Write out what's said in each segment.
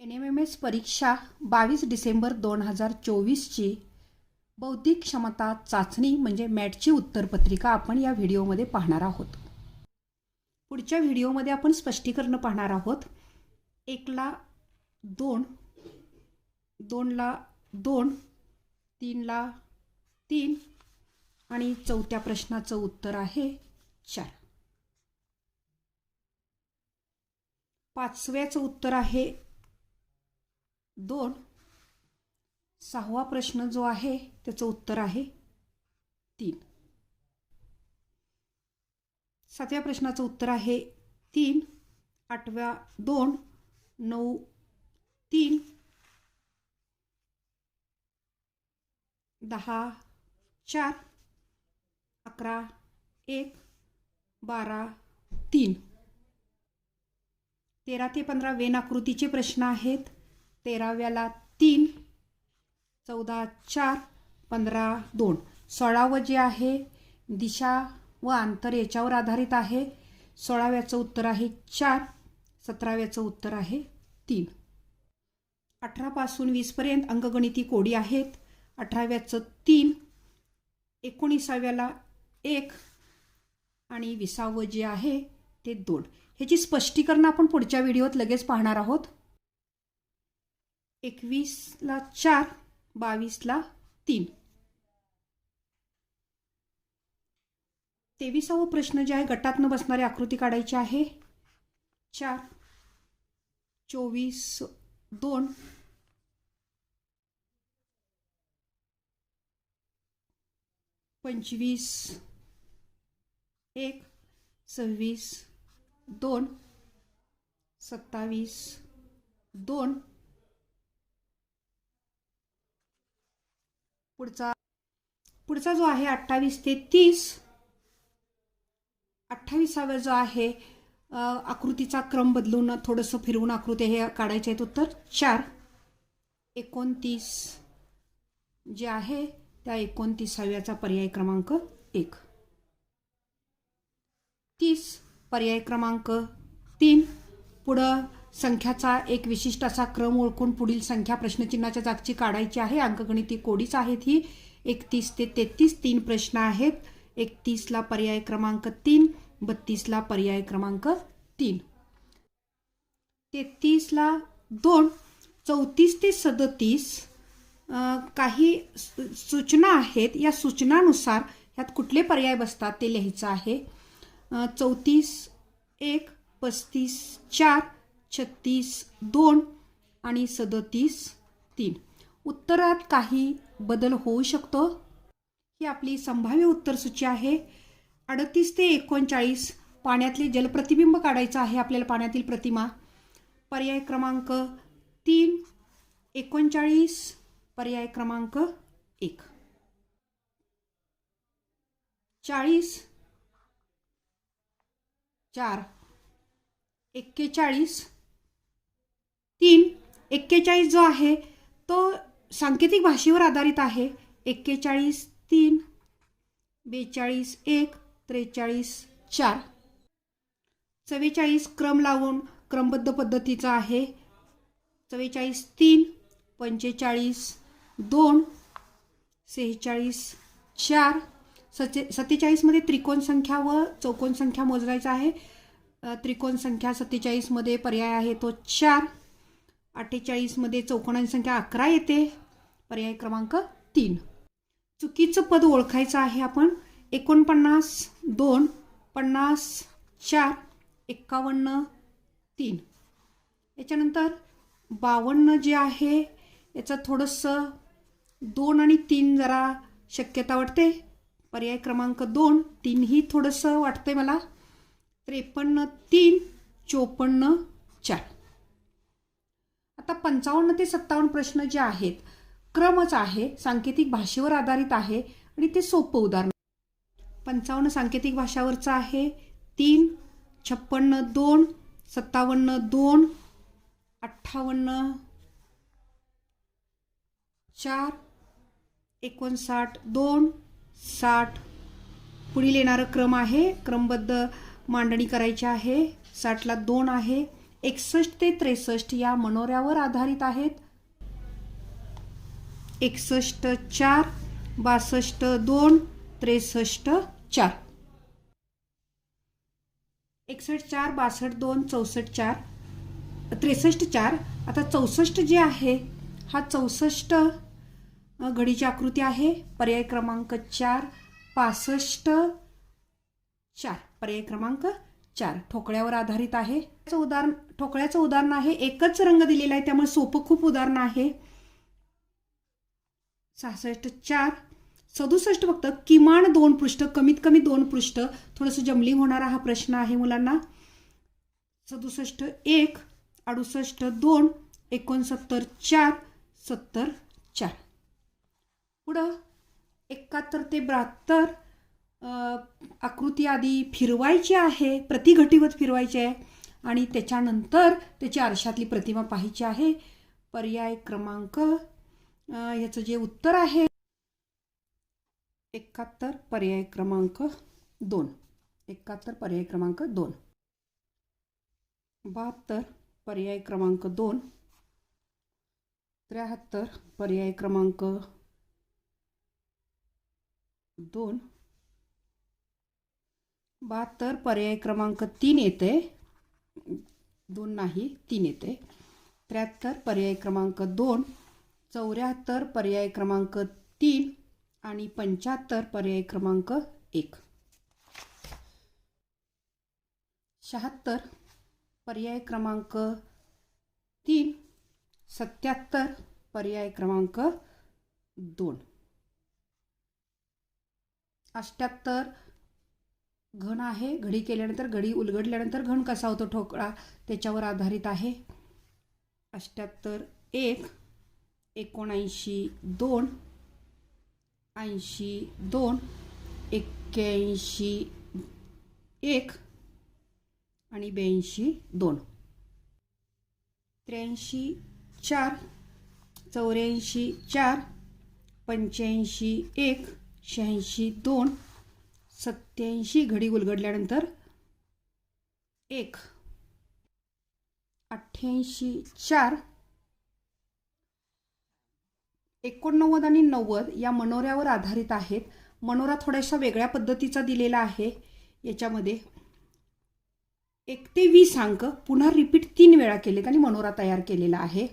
N M M S परीक्षा बावीस डिसेंबर दोन हजार चोवीसची बौद्धिक क्षमता चाचणी म्हणजे मॅटची उत्तरपत्रिका आपण या व्हिडिओमध्ये पाहणार आहोत. पुढच्या व्हिडिओमध्ये आपण स्पष्टीकरण पाहणार आहोत. एकला दोन दोनला दोन तीनला तीन आणि चौथ्या प्रश्नाचं उत्तर आहे चार. पाचव्याचं उत्तर आहे दोन. सहावा प्रश्न जो आहे त्याचं उत्तर आहे तीन. सातव्या प्रश्नाचं उत्तर आहे तीन. आठव्या दोन नऊ तीन. दहा चार. अकरा एक बारा तीन. तेरा ते पंधरा वेन आकृतीचे प्रश्न आहेत. तेराव्याला तीन चौदा चार पंधरा दोन. सोळावं जे आहे दिशा व अंतर याच्यावर आधारित आहे. सोळाव्याचं उत्तर आहे चार सतराव्याचं उत्तर आहे तीन. अठरापासून वीसपर्यंत अंकगणिती कोडी आहेत. अठराव्याचं तीन एकोणीसाव्याला एक आणि विसावं जे आहे ते दोन. ह्याची स्पष्टीकरण आपण पुढच्या व्हिडिओत लगेच पाहणार आहोत. एकवीसला चार बावीसला तीन. तेविसावं प्रश्न जे आहे गटातनं बसणारी आकृती काढायची आहे. चार चोवीस दोन. पंचवीस एक. सव्वीस दोन. सत्तावीस दोन. पुढचा पुढचा जो आहे अठ्ठावीस ते तीस अठ्ठावीसावा जो आहे आकृतीचा क्रम बदलून थोडंसं फिरवून आकृती हे काढायचे आहेत. उत्तर चार एकोणतीस जे आहे त्या एकोणतीसाव्याचा पर्याय क्रमांक एक. तीस पर्याय क्रमांक तीन पुढं संख्याचा एक विशिष्ट असा क्रम ओळखून पुढील संख्या प्रश्नचिन्हाच्या जागची काढायची आहे. अंकगणिती कोडीच आहेत ही. एकतीस ते तेहतीस तीन प्रश्न आहेत. एकतीसला पर्याय क्रमांक तीन बत्तीसला पर्याय क्रमांक तीन. तेहतीसला दोन चौतीस ते सदतीस काही सूचना आहेत. या सूचनानुसार ह्यात कुठले पर्याय बसतात ते लिहायचं आहे. चौतीस एक पस्तीस चार छत्तीस दोन आणि सदतीस तीन. उत्तरात काही बदल होऊ शकतो? ही आपली संभाव्य उत्तरसूची आहे. अडतीस ते एकोणचाळीस पाण्यातले जलप्रतिबिंब काढायचं आहे आपल्याला पाण्यातील प्रतिमा. पर्याय क्रमांक तीन एकोणचाळीस पर्याय क्रमांक एक. चाळीस चार एक्केचाळीस तीन एक्केचाळीस जो आहे तो सांकेतिक भाषेवर आधारित आहे. एक्केचाळीस तीन बेचाळीस एक त्रेचाळीस चार. चव्वेचाळीस क्रम लावून क्रमबद्ध पद्धतीचा आहे. चव्वेचाळीस तीन पंचेचाळीस दोन सेहेचाळीस चार. सचे सत्तेचाळीसमध्ये त्रिकोण संख्या व चौकोन संख्या मोजायचा आहे. त्रिकोण संख्या सत्तेचाळीसमध्ये पर्याय आहे तो चार. अठ्ठेचाळीसमध्ये चौकोनांची संख्या अकरा येते. पर्याय क्रमांक तीन. चुकीचं पद ओळखायचं आहे आपण. एकोणपन्नास दोन पन्नास चार एक्कावन्न तीन. याच्यानंतर बावन्न जे आहे याचं थोडंसं दोन आणि तीन जरा शक्यता वाटते. पर्याय क्रमांक दोन तीनही थोडंसं वाटतंय मला. त्रेपन्न तीन चोपन्न चार. आता पंचावन्न ते सत्तावन्न प्रश्न जे आहेत क्रमच आहे सांकेतिक भाषेवर आधारित आहे आणि ते सोपं उदाहरण. पंचावन्न सांकेतिक भाषावरचं आहे तीन छप्पन्न दोन सत्तावन्न दोन अठ्ठावन्न चार एकोणसाठ दोन साठ. पुढील येणारं क्रम आहे क्रमबद्ध मांडणी करायची आहे साठला दोन आहे. एकसष्ट ते त्रेसष्ट या मनोऱ्यावर आधारित आहेत. एकसष्ट चार बासष्ट दोन त्रेसष्ट चार. एकसष्ट चार बासष्ट दोन चौसष्ट चार. त्रेसष्ट चार आता चौसष्ट जे आहे हा चौसष्ट घडीची आकृती आहे. पर्याय क्रमांक चार पासष्ट चार. पर्याय क्रमांक चार ठोकळ्यावर आधारित आहे. उदाहरण ठोकळ्याचं उदाहरण आहे. एकच रंग दिलेला आहे त्यामुळे सोपं खूप उदाहरण आहे. सहासष्ट चार. सदुसष्ट फक्त. किमान दोन पृष्ठ कमीत कमी दोन पृष्ठ. थोडंसं जमली होणारा हा प्रश्न आहे मुलांना. सदुसष्ट एक. अडुसष्ट दोन. एकोणसत्तर चार. सत्तर चार. पुढं एकाहत्तर ते बहात्तर आकृती आधी फिरवायची आहे प्रतिघटीवत फिरवायची आहे आणि त्याच्यानंतर त्याची आरशातली प्रतिमा पाहायची आहे. पर्याय क्रमांक ह्याचं याचं जे उत्तर आहे एकाहत्तर पर्याय क्रमांक दोन. एकाहत्तर पर्याय क्रमांक दोन. बहात्तर पर्याय क्रमांक दोन. त्र्याहत्तर पर्याय क्रमांक दोन. बहात्तर पर्याय क्रमांक तीन येते. दोन नाही तीन येते. त्र्याहत्तर पर्याय क्रमांक दोन चौऱ्याहत्तर पर्याय क्रमांक तीन आणि पंच्याहत्तर पर्याय क्रमांक एक. शहात्तर पर्याय क्रमांक तीन सत्याहत्तर पर्याय क्रमांक दोन. अष्ट्याहत्तर घन आहे. घडी केल्यानंतर घडी उलगडल्यानंतर घन कसा होतो ठोकळा त्याच्यावर आधारित आहे. अष्ट्याहत्तर एक एकोणऐंशी दोन ऐंशी दोन एक्क्याऐंशी एक आणि ब्याऐंशी दोन. त्र्याऐंशी चार चौऱ्याऐंशी चार पंच्याऐंशी एक शहाऐंशी दोन सत्याऐंशी घडी उलगडल्यानंतर एक. अठ्ठ्याऐंशी चार. एकोणनव्वद आणि नव्वद या मनोऱ्यावर आधारित आहेत. मनोरा थोड्याशा वेगळ्या पद्धतीचा दिलेला आहे. याच्यामध्ये एक ते वीस अंक पुन्हा रिपीट तीन वेळा केलेत आणि मनोरा तयार केलेला आहे.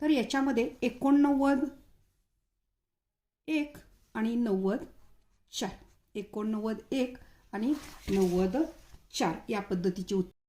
तर याच्यामध्ये एकोणनव्वद एक आणि नव्वद चार. एकोणनव्वद एक आणि नव्वद चार या पद्धतीचे उत्तर